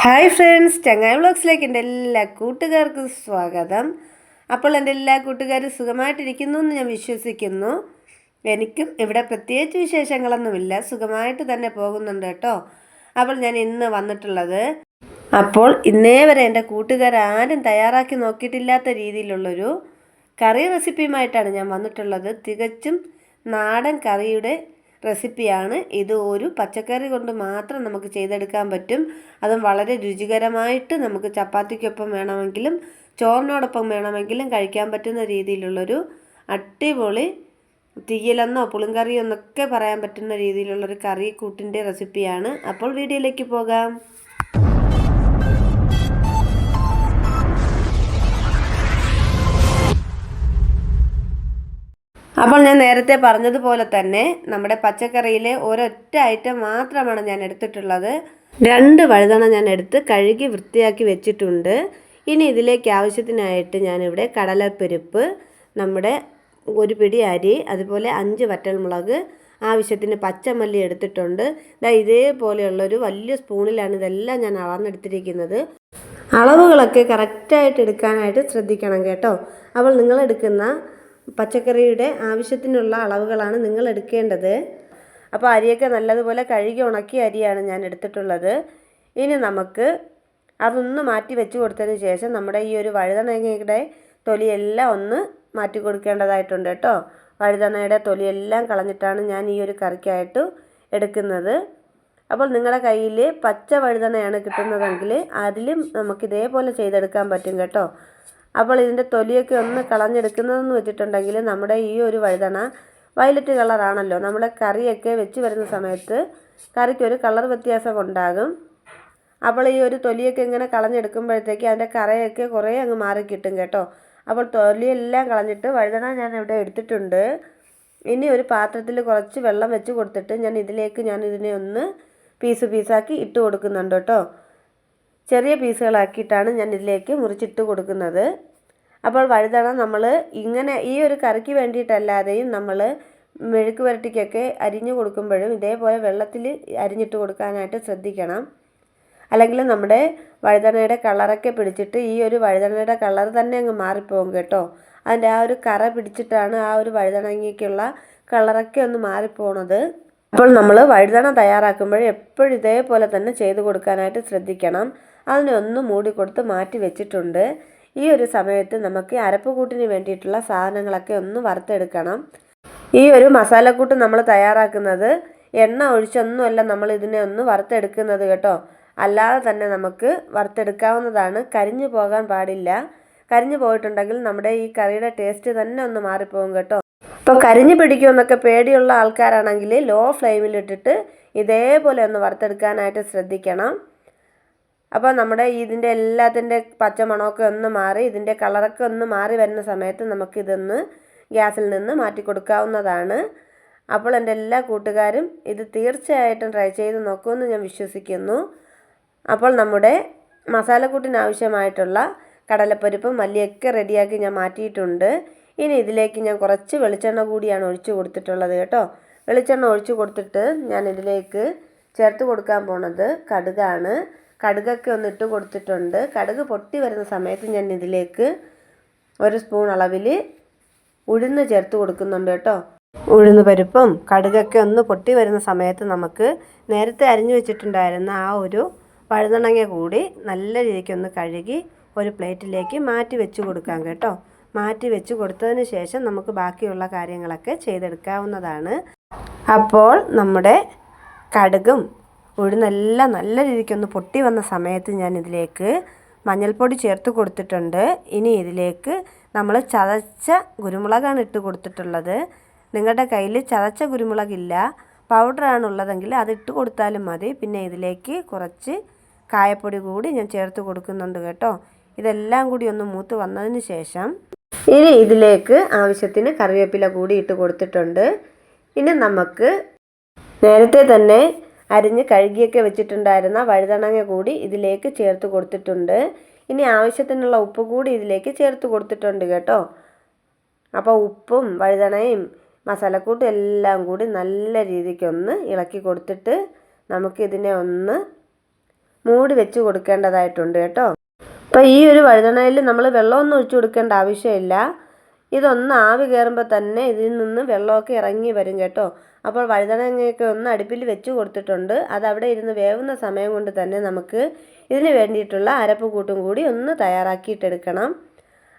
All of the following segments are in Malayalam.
ഹായ് ഫ്രണ്ട്സ് ചങ്ങായ വ്ളോഗ്സിലേക്ക് എന്റെ എല്ലാ കൂട്ടുകാർക്കും സ്വാഗതം. അപ്പോൾ എന്റെ എല്ലാ കൂട്ടുകാരും സുഖമായിട്ടിരിക്കുന്നു എന്ന് ഞാൻ വിശ്വസിക്കുന്നു. എനിക്കും ഇവിടെ പ്രത്യേകിച്ച് വിശേഷങ്ങളൊന്നുമില്ല. സുഖമായിട്ട് തന്നെ പോകുന്നുണ്ട് കേട്ടോ. അപ്പോൾ ഞാൻ ഇന്ന് വന്നിട്ടുള്ളത് അപ്പോൾ ഇന്നേ വരെ എന്റെ കൂട്ടുകാരാരും തയ്യാറാക്കി നോക്കിയിട്ടില്ലാത്ത രീതിയിലുള്ളൊരു കറി റെസിപ്പിയുമായിട്ടാണ് ഞാൻ വന്നിട്ടുള്ളത്. തികച്ചും നാടൻ കറിയുടെ റെസിപ്പിയാണ്. ഇത് ഒരു പച്ചക്കറി കൊണ്ട് മാത്രം നമുക്ക് ചെയ്തെടുക്കാൻ പറ്റും. അതും വളരെ രുചികരമായിട്ട് നമുക്ക് ചപ്പാത്തിക്കൊപ്പം വേണമെങ്കിലും ചോറിനോടൊപ്പം വേണമെങ്കിലും കഴിക്കാൻ പറ്റുന്ന രീതിയിലുള്ളൊരു അടിപൊളി തീയലെന്നോ പുളിങ്കറിയോ എന്നൊക്കെ പറയാൻ പറ്റുന്ന രീതിയിലുള്ളൊരു കറി കൂട്ടിന്റെ റെസിപ്പിയാണ്. അപ്പോൾ വീഡിയോയിലേക്ക് പോകാം. അപ്പോൾ ഞാൻ നേരത്തെ പറഞ്ഞതുപോലെ തന്നെ നമ്മുടെ പച്ചക്കറിയിലെ ഒരൊറ്റ ഐറ്റം മാത്രമാണ് ഞാൻ എടുത്തിട്ടുള്ളത്. രണ്ട് വഴുതണ ഞാൻ എടുത്ത് കഴുകി വൃത്തിയാക്കി വെച്ചിട്ടുണ്ട്. ഇനി ഇതിലേക്ക് ആവശ്യത്തിനായിട്ട് ഞാനിവിടെ കടലപ്പരിപ്പ് നമ്മുടെ ഒരു പിടി അരി അതുപോലെ അഞ്ച് വറ്റൽമുളക് ആവശ്യത്തിന് പച്ചമല്ലി എടുത്തിട്ടുണ്ട്. ദാ ഇതേപോലെയുള്ളൊരു വലിയ സ്പൂണിലാണ് ഇതെല്ലാം ഞാൻ അളന്നെടുത്തിരിക്കുന്നത്. അളവുകളൊക്കെ കറക്റ്റായിട്ട് എടുക്കാനായിട്ട് ശ്രദ്ധിക്കണം കേട്ടോ. അപ്പോൾ നിങ്ങൾ എടുക്കുന്ന പച്ചക്കറിയുടെ ആവശ്യത്തിനുള്ള അളവുകളാണ് നിങ്ങൾ എടുക്കേണ്ടത്. അപ്പോൾ അരിയൊക്കെ നല്ലതുപോലെ കഴുകി ഉണക്കിയ അരിയാണ് ഞാൻ എടുത്തിട്ടുള്ളത്. ഇനി നമുക്ക് അതൊന്ന് മാറ്റി വെച്ച് കൊടുത്തതിന് ശേഷം നമ്മുടെ ഈ ഒരു വഴുതനങ്ങയുടെ തൊലിയെല്ലാം ഒന്ന് മാറ്റി കൊടുക്കേണ്ടതായിട്ടുണ്ട് കേട്ടോ. വഴുതണയുടെ തൊലിയെല്ലാം കളഞ്ഞിട്ടാണ് ഞാൻ ഈ ഒരു കറിക്കായിട്ട് എടുക്കുന്നത്. അപ്പോൾ നിങ്ങളുടെ കയ്യിൽ പച്ച വഴുതണയാണ് കിട്ടുന്നതെങ്കിൽ അതിലും നമുക്ക് ഇതേപോലെ ചെയ്തെടുക്കാൻ പറ്റും കേട്ടോ. അപ്പോൾ ഇതിന്റെ തൊലിയൊക്കെ ഒന്ന് കളഞ്ഞെടുക്കുന്നതെന്ന് വെച്ചിട്ടുണ്ടെങ്കിൽ നമ്മുടെ ഈ ഒരു വഴുതണ വയലറ്റ് കളറാണല്ലോ. നമ്മുടെ കറിയൊക്കെ വെച്ച് വരുന്ന സമയത്ത് കറിക്കൊരു കളർ വ്യത്യാസം ഉണ്ടാകും. അപ്പോൾ ഈ ഒരു തൊലിയൊക്കെ ഇങ്ങനെ കളഞ്ഞെടുക്കുമ്പോഴത്തേക്ക് അതിന്റെ കറയൊക്കെ കുറേ അങ്ങ് മാറി കിട്ടും. കേട്ടോ അപ്പോൾ തൊലിയെല്ലാം കളഞ്ഞിട്ട് വഴുതണ ഞാൻ ഇവിടെ എടുത്തിട്ടുണ്ട്. ഇനി ഒരു പാത്രത്തിൽ കുറച്ച് വെള്ളം വെച്ച് കൊടുത്തിട്ട് ഞാൻ ഇതിലേക്ക് ഞാൻ ഇതിനെ ഒന്ന് പീസ് പീസാക്കി ഇട്ട് കൊടുക്കുന്നുണ്ട് കേട്ടോ. ചെറിയ പീസുകളാക്കിയിട്ടാണ് ഞാൻ ഇതിലേക്ക് മുറിച്ചിട്ട് കൊടുക്കുന്നത്. അപ്പോൾ വഴുതണ നമ്മൾ ഇങ്ങനെ ഈ ഒരു കറിക്ക് വേണ്ടിയിട്ടല്ലാതെയും നമ്മൾ മെഴുക്ക് പുരട്ടിക്കൊക്കെ അരിഞ്ഞു കൊടുക്കുമ്പോഴും ഇതേപോലെ വെള്ളത്തിൽ അരിഞ്ഞിട്ട് കൊടുക്കാനായിട്ട് ശ്രദ്ധിക്കണം. അല്ലെങ്കിൽ നമ്മുടെ വഴുതണയുടെ കളറൊക്കെ പിടിച്ചിട്ട് ഈ ഒരു വഴുതണയുടെ കളർ തന്നെ അങ്ങ് മാറിപ്പോകും കേട്ടോ. അതിന്റെ ആ ഒരു കറ പിടിച്ചിട്ടാണ് ആ ഒരു വഴുതണങ്ങയ്ക്കുള്ള കളറൊക്കെ ഒന്ന് മാറിപ്പോണത്. അപ്പോൾ നമ്മൾ വഴുതണ തയ്യാറാക്കുമ്പോൾ എപ്പോഴും ഇതേപോലെ തന്നെ ചെയ്ത് കൊടുക്കാനായിട്ട് ശ്രദ്ധിക്കണം. അതിനെ ഒന്ന് മൂടി കൊടുത്ത് മാറ്റി വെച്ചിട്ടുണ്ട്. ഈ ഒരു സമയത്ത് നമുക്ക് അരപ്പുകൂട്ടിന് വേണ്ടിയിട്ടുള്ള സാധനങ്ങളൊക്കെ ഒന്ന് വറുത്തെടുക്കണം. ഈ ഒരു മസാലക്കൂട്ട് നമ്മൾ തയ്യാറാക്കുന്നത്. എണ്ണ ഒഴിച്ചൊന്നുമല്ല നമ്മൾ ഇതിനെ ഒന്ന് വറുത്തെടുക്കുന്നത് കേട്ടോ. അല്ലാതെ തന്നെ നമുക്ക് വറുത്തെടുക്കാവുന്നതാണ്. കരിഞ്ഞു പോകാൻ പാടില്ല. കരിഞ്ഞു പോയിട്ടുണ്ടെങ്കിൽ നമ്മുടെ ഈ കറിയുടെ ടേസ്റ്റ് തന്നെ ഒന്ന് മാറിപ്പോകും കേട്ടോ. ഇപ്പോൾ കരിഞ്ഞു പിടിക്കുമെന്നൊക്കെ പേടിയുള്ള ആൾക്കാരാണെങ്കിൽ ലോ ഫ്ലെയിമിലിട്ടിട്ട് ഇതേപോലെ ഒന്ന് വറുത്തെടുക്കാനായിട്ട് ശ്രദ്ധിക്കണം. അപ്പോൾ നമ്മുടെ ഇതിന്റെ എല്ലാത്തിന്റെ പച്ചമണമൊക്കെ ഒന്ന് മാറി ഇതിന്റെ കളറൊക്കെ ഒന്ന് മാറി വരുന്ന സമയത്ത് നമുക്കിതൊന്ന് ഗ്യാസിൽ നിന്ന് മാറ്റി കൊടുക്കാവുന്നതാണ്. അപ്പോൾ എന്റെ എല്ലാ കൂട്ടുകാരും ഇത് തീർച്ചയായിട്ടും ട്രൈ ചെയ്ത് നോക്കുമെന്ന് ഞാൻ വിശ്വസിക്കുന്നു. അപ്പോൾ നമ്മുടെ മസാലക്കൂട്ടിന് ആവശ്യമായിട്ടുള്ള കടലപ്പരിപ്പും മല്ലിയൊക്കെ റെഡിയാക്കി ഞാൻ മാറ്റിയിട്ടുണ്ട്. ഇനി ഇതിലേക്ക് ഞാൻ കുറച്ച് വെളിച്ചെണ്ണ കൂടിയാണ് ഒഴിച്ചു കൊടുത്തിട്ടുള്ളത് കേട്ടോ. വെളിച്ചെണ്ണ ഒഴിച്ചു കൊടുത്തിട്ട് ഞാൻ ഇതിലേക്ക് ചേർത്ത് കൊടുക്കാൻ പോണത് കടുകാണ്. കടുകൊക്കെ ഒന്ന് ഇട്ട് കൊടുത്തിട്ടുണ്ട്. കടുക് പൊട്ടി വരുന്ന സമയത്ത് ഞാൻ ഇതിലേക്ക് ഒരു സ്പൂൺ അളവിൽ ഉഴുന്ന് ചേർത്ത് കൊടുക്കുന്നുണ്ട് കേട്ടോ. ഉഴുന്ന് പരിപ്പും കടുകൊക്കെ ഒന്ന് പൊട്ടി വരുന്ന സമയത്ത് നമുക്ക് നേരത്തെ അരിഞ്ഞു വെച്ചിട്ടുണ്ടായിരുന്ന ആ ഒരു വഴുതണങ്ങ കൂടി നല്ല രീതിക്ക് ഒന്ന് കഴുകി ഒരു പ്ലേറ്റിലേക്ക് മാറ്റി വെച്ച് കൊടുക്കാം കേട്ടോ. മാറ്റി വെച്ച് കൊടുത്തതിന് ശേഷം നമുക്ക് ബാക്കിയുള്ള കാര്യങ്ങളൊക്കെ ചെയ്തെടുക്കാവുന്നതാണ്. അപ്പോൾ നമ്മുടെ കടുകും ഉഴുന്നെല്ലാം നല്ല രീതിക്കൊന്ന് പൊട്ടി വന്ന സമയത്ത് ഞാൻ ഇതിലേക്ക് മഞ്ഞൾപ്പൊടി ചേർത്ത് കൊടുത്തിട്ടുണ്ട്. ഇനി ഇതിലേക്ക് നമ്മൾ ചതച്ച കുരുമുളകാണ് ഇട്ട് കൊടുത്തിട്ടുള്ളത്. നിങ്ങളുടെ കയ്യിൽ ചതച്ച കുരുമുളകില്ല പൗഡറാണ് ഉള്ളതെങ്കിൽ അത് ഇട്ട് കൊടുത്താലും മതി. പിന്നെ ഇതിലേക്ക് കുറച്ച് കായപ്പൊടി കൂടി ഞാൻ ചേർത്ത് കൊടുക്കുന്നുണ്ട് കേട്ടോ. ഇതെല്ലാം കൂടി ഒന്ന് മൂത്ത് വന്നതിന് ശേഷം ഇനി ഇതിലേക്ക് ആവശ്യത്തിന് കറിവേപ്പില കൂടി ഇട്ട് കൊടുത്തിട്ടുണ്ട്. ഇനി നമുക്ക് നേരത്തെ തന്നെ അരിഞ്ഞ് കഴുകിയൊക്കെ വെച്ചിട്ടുണ്ടായിരുന്ന വഴുതണങ്ങ കൂടി ഇതിലേക്ക് ചേർത്ത് കൊടുത്തിട്ടുണ്ട്. ഇനി ആവശ്യത്തിനുള്ള ഉപ്പ് കൂടി ഇതിലേക്ക് ചേർത്ത് കൊടുത്തിട്ടുണ്ട് കേട്ടോ. അപ്പോൾ ഉപ്പും വഴുതണയും മസാലക്കൂട്ടും എല്ലാം കൂടി നല്ല രീതിക്കൊന്ന് ഇളക്കി കൊടുത്തിട്ട് നമുക്കിതിനെ ഒന്ന് മൂടി വെച്ച് കൊടുക്കേണ്ടതായിട്ടുണ്ട് കേട്ടോ. അപ്പോൾ ഈ ഒരു വഴുതണയിൽ നമ്മൾ വെള്ളമൊന്നും ഒഴിച്ചു കൊടുക്കേണ്ട ആവശ്യമില്ല. ഇതൊന്ന് ആവി കയറുമ്പോൾ തന്നെ ഇതിൽ നിന്ന് വെള്ളമൊക്കെ ഇറങ്ങി വരും കേട്ടോ. അപ്പോൾ വഴുതനങ്ങയൊക്കെ ഒന്ന് അടുപ്പിൽ വെച്ച് കൊടുത്തിട്ടുണ്ട്. അത് അവിടെ ഇരുന്ന് വേവുന്ന സമയം കൊണ്ട് തന്നെ നമുക്ക് ഇതിന് വേണ്ടിയിട്ടുള്ള അരപ്പ് കൂട്ടും കൂടി ഒന്ന് തയ്യാറാക്കിയിട്ടെടുക്കണം.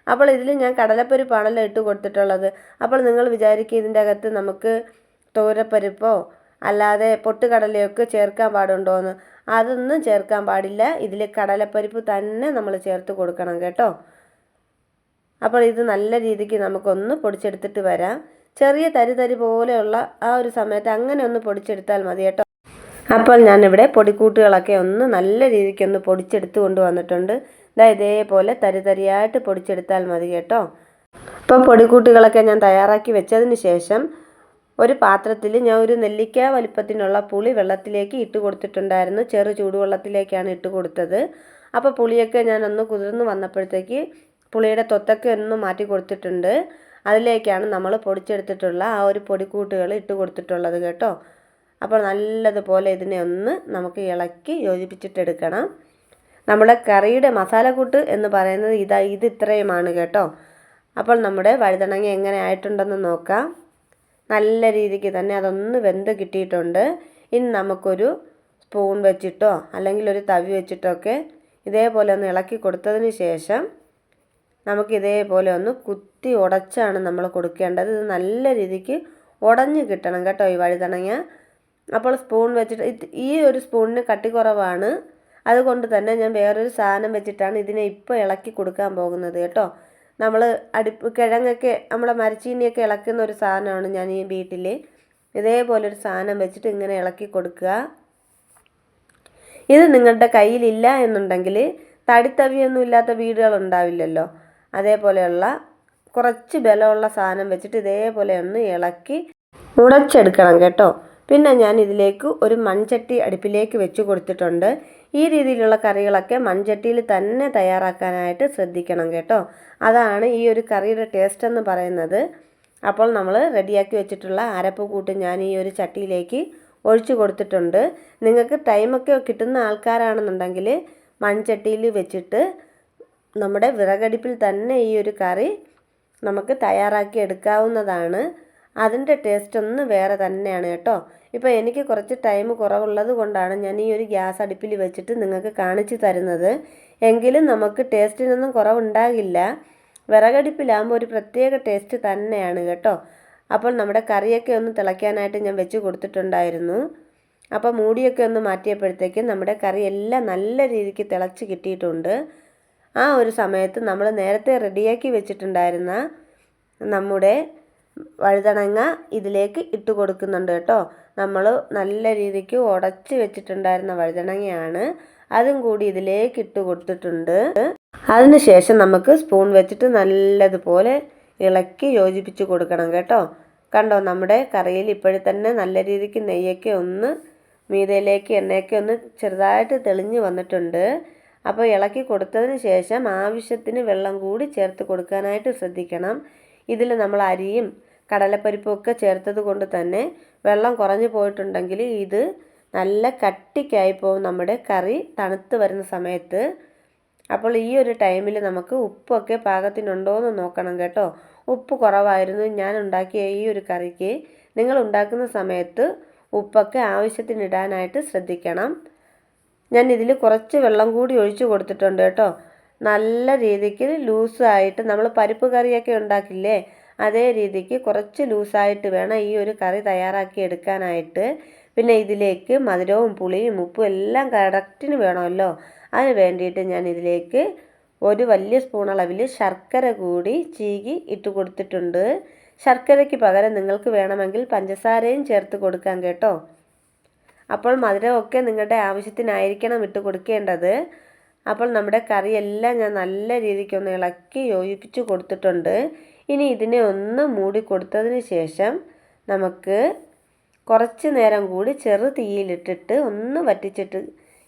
അപ്പോൾ ഇതിൽ ഞാൻ കടലപ്പരിപ്പാണല്ലോ ഇട്ട് കൊടുത്തിട്ടുള്ളത്. അപ്പോൾ നിങ്ങൾ വിചാരിക്കുക ഇതിന്റെ അകത്ത് നമുക്ക് തോരപ്പരിപ്പോ അല്ലാതെ പൊട്ടുകടലയൊക്കെ ചേർക്കാൻ പാടുണ്ടോ എന്ന് അതൊന്നും ചേർക്കാൻ പാടില്ല. ഇതിൽ കടലപ്പരിപ്പ് തന്നെ നമ്മൾ ചേർത്ത് കൊടുക്കണം കേട്ടോ. അപ്പോൾ ഇത് നല്ല രീതിക്ക് നമുക്കൊന്ന് പൊടിച്ചെടുത്തിട്ട് വരാം. ചെറിയ തരി തരി പോലെയുള്ള ആ ഒരു സമയത്ത് അങ്ങനെ ഒന്ന് പൊടിച്ചെടുത്താൽ മതി കേട്ടോ. അപ്പോൾ ഞാനിവിടെ പൊടിക്കൂട്ടുകളൊക്കെ ഒന്ന് നല്ല രീതിക്ക് ഒന്ന് പൊടിച്ചെടുത്ത് കൊണ്ടുവന്നിട്ടുണ്ട് ഇതാ ഇതേപോലെ തരി തരിയായിട്ട് പൊടിച്ചെടുത്താൽ മതി കേട്ടോ. അപ്പോൾ പൊടിക്കൂട്ടുകളൊക്കെ ഞാൻ തയ്യാറാക്കി വെച്ചതിന് ശേഷം ഒരു പാത്രത്തിൽ ഞാൻ ഒരു നെല്ലിക്ക വലിപ്പത്തിനുള്ള പുളി വെള്ളത്തിലേക്ക് ഇട്ട് കൊടുത്തിട്ടുണ്ടായിരുന്നു. ചെറു ചൂടുവെള്ളത്തിലേക്കാണ് ഇട്ട് കൊടുത്തത്. അപ്പോൾ പുളിയൊക്കെ ഞാൻ ഒന്ന് കുതിർന്ന് വന്നപ്പോഴത്തേക്ക് പുളിയുടെ തൊത്തൊക്കെ ഒന്ന് മാറ്റി കൊടുത്തിട്ടുണ്ട്. അതിലേക്കാണ് നമ്മൾ പൊടിച്ചെടുത്തിട്ടുള്ള ആ ഒരു പൊടിക്കൂട്ടുകൾ ഇട്ട് കൊടുത്തിട്ടുള്ളത് കേട്ടോ. അപ്പോൾ നല്ലതുപോലെ ഇതിനെ ഒന്ന് നമുക്ക് ഇളക്കി യോജിപ്പിച്ചിട്ടെടുക്കണം. നമ്മുടെ കറിയുടെ മസാലക്കൂട്ട് എന്ന് പറയുന്നത് ഇതാ ഇത് ഇത്രയുമാണ് കേട്ടോ. അപ്പോൾ നമ്മുടെ വഴുതണങ്ങ എങ്ങനെ ആയിട്ടുണ്ടെന്ന് നോക്കാം. നല്ല രീതിക്ക് തന്നെ അതൊന്ന് വെന്ത് കിട്ടിയിട്ടുണ്ട്. ഇനി നമുക്കൊരു സ്പൂൺ വെച്ചിട്ടോ അല്ലെങ്കിൽ ഒരു തവി വെച്ചിട്ടോ ഒക്കെ ഇതേപോലെ ഒന്ന് ഇളക്കി കൊടുത്തതിന് ശേഷം നമുക്ക് ഇതേപോലെ ഒന്ന് കുത്തി ഉടച്ചാണ് നമ്മൾ കൊടുക്കേണ്ടത്. ഇത് നല്ല രീതിക്ക് ഉടഞ്ഞ് കിട്ടണം കേട്ടോ ഈ വഴുതണങ്ങ അപ്പോൾ സ്പൂൺ വെച്ചിട്ട് ഈ ഒരു സ്പൂണിന് കട്ടി കുറവാണ്. അതുകൊണ്ട് തന്നെ ഞാൻ വേറൊരു സാധനം വെച്ചിട്ടാണ് ഇതിനെ ഇപ്പോൾ ഇളക്കി കൊടുക്കാൻ പോകുന്നത് കേട്ടോ. നമ്മൾ അടുപ്പ് കിഴങ്ങൊക്കെ നമ്മളെ മരച്ചീനിയൊക്കെ ഇളക്കുന്ന ഒരു സാധനമാണ് ഞാൻ ഈ വീട്ടിൽ ഇതേപോലൊരു സാധനം വെച്ചിട്ട് ഇങ്ങനെ ഇളക്കി കൊടുക്കുക. ഇത് നിങ്ങളുടെ കയ്യിലില്ല എന്നുണ്ടെങ്കിൽ തടിത്തവിയൊന്നും ഇല്ലാത്ത വീടുകൾ ഉണ്ടാവില്ലല്ലോ. അതേപോലെയുള്ള കുറച്ച് ബലമുള്ള സാധനം വെച്ചിട്ട് ഇതേപോലെ ഒന്ന് ഇളക്കി ഉടച്ചെടുക്കണം കേട്ടോ. പിന്നെ ഞാൻ ഇതിലേക്ക് ഒരു മൺചട്ടി അടുപ്പിലേക്ക് വെച്ച് കൊടുത്തിട്ടുണ്ട്. ഈ രീതിയിലുള്ള കറികളൊക്കെ മൺചട്ടിയിൽ തന്നെ തയ്യാറാക്കാനായിട്ട് ശ്രദ്ധിക്കണം കേട്ടോ. അതാണ് ഈ ഒരു കറിയുടെ ടേസ്റ്റ് എന്ന് പറയുന്നത്. അപ്പോൾ നമ്മൾ റെഡിയാക്കി വെച്ചിട്ടുള്ള അരപ്പ് കൂട്ട് ഞാൻ ഈ ഒരു ചട്ടിയിലേക്ക് ഒഴിച്ചു കൊടുത്തിട്ടുണ്ട്. നിങ്ങൾക്ക് ടൈമൊക്കെ കിട്ടുന്ന ആൾക്കാരാണെന്നുണ്ടെങ്കിൽ മൺചട്ടിയിൽ വെച്ചിട്ട് നമ്മുടെ വിറകടുപ്പിൽ തന്നെ ഈ ഒരു കറി നമുക്ക് തയ്യാറാക്കി എടുക്കാവുന്നതാണ്. അതിന്റെ ടേസ്റ്റ് ഒന്ന് വേറെ തന്നെയാണ് കേട്ടോ. ഇപ്പോൾ എനിക്ക് കുറച്ച് ടൈം കുറവുള്ളത് കൊണ്ടാണ് ഞാൻ ഈ ഒരു ഗ്യാസ് അടുപ്പിൽ വെച്ചിട്ട് നിങ്ങൾക്ക് കാണിച്ചു തരുന്നത്. എങ്കിലും നമുക്ക് ടേസ്റ്റിനൊന്നും കുറവുണ്ടാകില്ല. വിറകടുപ്പിലാകുമ്പോൾ ഒരു പ്രത്യേക ടേസ്റ്റ് തന്നെയാണ് കേട്ടോ. അപ്പോൾ നമ്മുടെ കറിയൊക്കെ ഒന്ന് തിളയ്ക്കാനായിട്ട് ഞാൻ വെച്ച് കൊടുത്തിട്ടുണ്ടായിരുന്നു. അപ്പോൾ മൂടിയൊക്കെ ഒന്ന് മാറ്റിയപ്പോഴത്തേക്കും നമ്മുടെ കറി എല്ലാം നല്ല രീതിക്ക് തിളച്ച് കിട്ടിയിട്ടുണ്ട്. ആ ഒരു സമയത്ത് നമ്മൾ നേരത്തെ റെഡിയാക്കി വെച്ചിട്ടുണ്ടായിരുന്ന നമ്മുടെ വഴുതണങ്ങ ഇതിലേക്ക് ഇട്ട് കൊടുക്കുന്നുണ്ട് കേട്ടോ. നമ്മൾ നല്ല രീതിക്ക് ഉടച്ച് വെച്ചിട്ടുണ്ടായിരുന്ന വഴുതണങ്ങയാണ് അതും കൂടി ഇതിലേക്ക് ഇട്ട് കൊടുത്തിട്ടുണ്ട്. അതിനുശേഷം നമുക്ക് സ്പൂൺ വെച്ചിട്ട് നല്ലതുപോലെ ഇളക്കി യോജിപ്പിച്ച് കൊടുക്കണം കേട്ടോ. കണ്ടോ നമ്മുടെ കറിയിൽ ഇപ്പോഴും തന്നെ നല്ല രീതിക്ക് നെയ്യൊക്കെ ഒന്ന് മീതയിലേക്ക് എണ്ണയൊക്കെ ഒന്ന് ചെറുതായിട്ട് തെളിഞ്ഞ് വന്നിട്ടുണ്ട്. അപ്പോൾ ഇളക്കി കൊടുത്തതിന് ശേഷം ആവശ്യത്തിന് വെള്ളം കൂടി ചേർത്ത് കൊടുക്കാനായിട്ട് ശ്രദ്ധിക്കണം. ഇതിൽ നമ്മൾ അരിയും കടലപ്പരിപ്പും ഒക്കെ ചേർത്തത് കൊണ്ട് തന്നെ വെള്ളം കുറഞ്ഞു പോയിട്ടുണ്ടെങ്കിൽ ഇത് നല്ല കട്ടിക്കായി പോകും നമ്മുടെ കറി തണുത്ത് വരുന്ന സമയത്ത്. അപ്പോൾ ഈ ഒരു ടൈമിൽ നമുക്ക് ഉപ്പൊക്കെ പാകത്തിനുണ്ടോ എന്ന് നോക്കണം കേട്ടോ. ഉപ്പ് കുറവായിരുന്നു. ഞാൻ ഉണ്ടാക്കിയ ഈ ഒരു കറിക്ക് നിങ്ങൾ ഉണ്ടാക്കുന്ന സമയത്ത് ഉപ്പൊക്കെ ആവശ്യത്തിനിടാനായിട്ട് ശ്രദ്ധിക്കണം. ഞാൻ ഇതിൽ കുറച്ച് വെള്ളം കൂടി ഒഴിച്ചു കൊടുത്തിട്ടുണ്ട് കേട്ടോ. നല്ല രീതിക്ക് ലൂസായിട്ട് നമ്മൾ പരിപ്പ് കറിയൊക്കെ ഉണ്ടാക്കില്ലേ? അതേ രീതിക്ക് കുറച്ച് ലൂസായിട്ട് വേണം ഈ ഒരു കറി തയ്യാറാക്കി എടുക്കാനായിട്ട്. പിന്നെ ഇതിലേക്ക് മധുരവും പുളിയും ഉപ്പും എല്ലാം കറക്റ്റിന് വേണമല്ലോ. അതിന് വേണ്ടിയിട്ട് ഞാൻ ഇതിലേക്ക് ഒരു വലിയ സ്പൂൺ അളവിൽ ശർക്കര കൂടി ചീകി ഇട്ട് കൊടുത്തിട്ടുണ്ട്. ശർക്കരയ്ക്ക് പകരം നിങ്ങൾക്ക് വേണമെങ്കിൽ പഞ്ചസാരയും ചേർത്ത് കൊടുക്കാം കേട്ടോ. അപ്പോൾ മധുരമൊക്കെ നിങ്ങളുടെ ആവശ്യത്തിനായിരിക്കണം ഇട്ട് കൊടുക്കേണ്ടത്. അപ്പോൾ നമ്മുടെ കറിയെല്ലാം ഞാൻ നല്ല രീതിക്കൊന്ന് ഇളക്കി യോജിപ്പിച്ച് കൊടുത്തിട്ടുണ്ട്. ഇനി ഇതിനെ ഒന്ന് മൂടി കൊടുത്തതിന് ശേഷം നമുക്ക് കുറച്ച് നേരം കൂടി ചെറു തീയിലിട്ടിട്ട് ഒന്ന് വറ്റിച്ചിട്ട്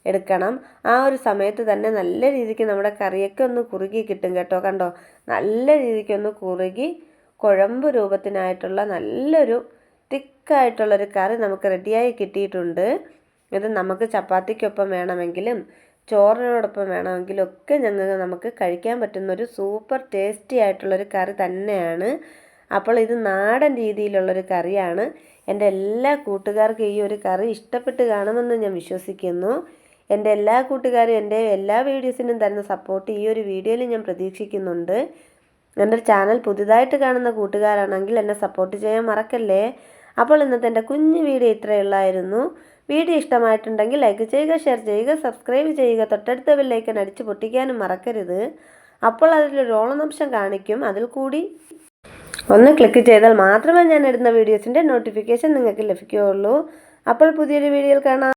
എടുക്കണം. ആ ഒരു സമയത്ത് തന്നെ നല്ല രീതിക്ക് നമ്മുടെ കറിയൊക്കെ ഒന്ന് കുറുകി കിട്ടും കേട്ടോ. കണ്ടോ? നല്ല രീതിക്ക് ഒന്ന് കുറുകി കുഴമ്പ് രൂപത്തിനായിട്ടുള്ള നല്ലൊരു തിക്കായിട്ടുള്ളൊരു കറി നമുക്ക് റെഡിയായി കിട്ടിയിട്ടുണ്ട്. ഇത് നമുക്ക് ചപ്പാത്തിക്കൊപ്പം വേണമെങ്കിലും ചോറിനോടൊപ്പം വേണമെങ്കിലും ഒക്കെ ഞങ്ങൾക്ക് നമുക്ക് കഴിക്കാൻ പറ്റുന്ന ഒരു സൂപ്പർ ടേസ്റ്റി ആയിട്ടുള്ളൊരു കറി തന്നെയാണ്. അപ്പോൾ ഇത് നാടൻ രീതിയിലുള്ളൊരു കറിയാണ്. എന്റെ എല്ലാ കൂട്ടുകാർക്കും ഈ ഒരു കറി ഇഷ്ടപ്പെട്ട് കാണുമെന്ന് ഞാൻ വിശ്വസിക്കുന്നു. എന്റെ എല്ലാ കൂട്ടുകാരും എന്റെ എല്ലാ വീഡിയോസിനും തരുന്ന സപ്പോർട്ട് ഈ ഒരു വീഡിയോയിൽ ഞാൻ പ്രതീക്ഷിക്കുന്നുണ്ട്. എന്റെ ചാനൽ പുതുതായിട്ട് കാണുന്ന കൂട്ടുകാരാണെങ്കിൽ എന്നെ സപ്പോർട്ട് ചെയ്യാൻ മറക്കല്ലേ? അപ്പോൾ ഇന്നത്തെ എന്റെ കുഞ്ഞു വീഡിയോ ഇത്രയേ ഉള്ളായിരുന്നു. വീഡിയോ ഇഷ്ടമായിട്ടുണ്ടെങ്കിൽ ലൈക്ക് ചെയ്യുക ഷെയർ ചെയ്യുക സബ്സ്ക്രൈബ് ചെയ്യുക തൊട്ടടുത്ത ബെല്ലൈക്കൻ അടിച്ച് പൊട്ടിക്കാനും മറക്കരുത്. അപ്പോൾ അതിലൊരു ഓളനംശം കാണിക്കും. അതിൽ കൂടി ഒന്ന് ക്ലിക്ക് ചെയ്താൽ മാത്രമേ ഞാൻ ഇടുന്ന വീഡിയോസിന്റെ നോട്ടിഫിക്കേഷൻ നിങ്ങൾക്ക് ലഭിക്കുകയുള്ളൂ. അപ്പോൾ പുതിയൊരു വീഡിയോയിൽ കാണാം.